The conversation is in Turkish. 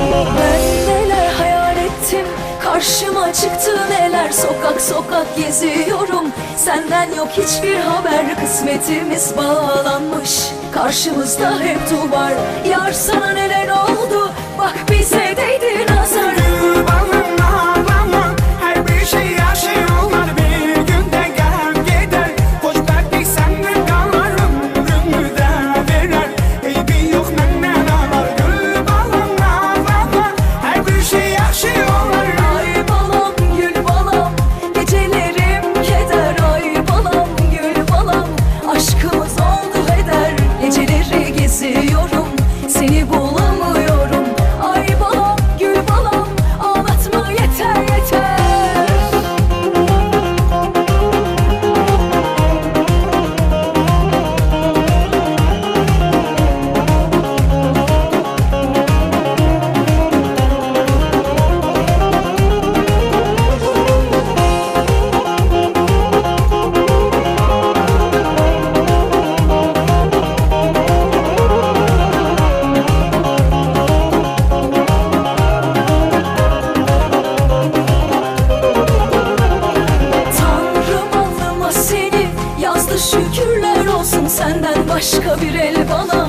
Ben neler hayal ettim? Karşıma çıktı neler? Sokak sokak geziyorum. Senden yok hiçbir haber. Kısmetimiz bağlanmış. Karşımızda hep duvar. Yar sana neler oldu? Bak bize değdi şükürler olsun Senden başka bir el bana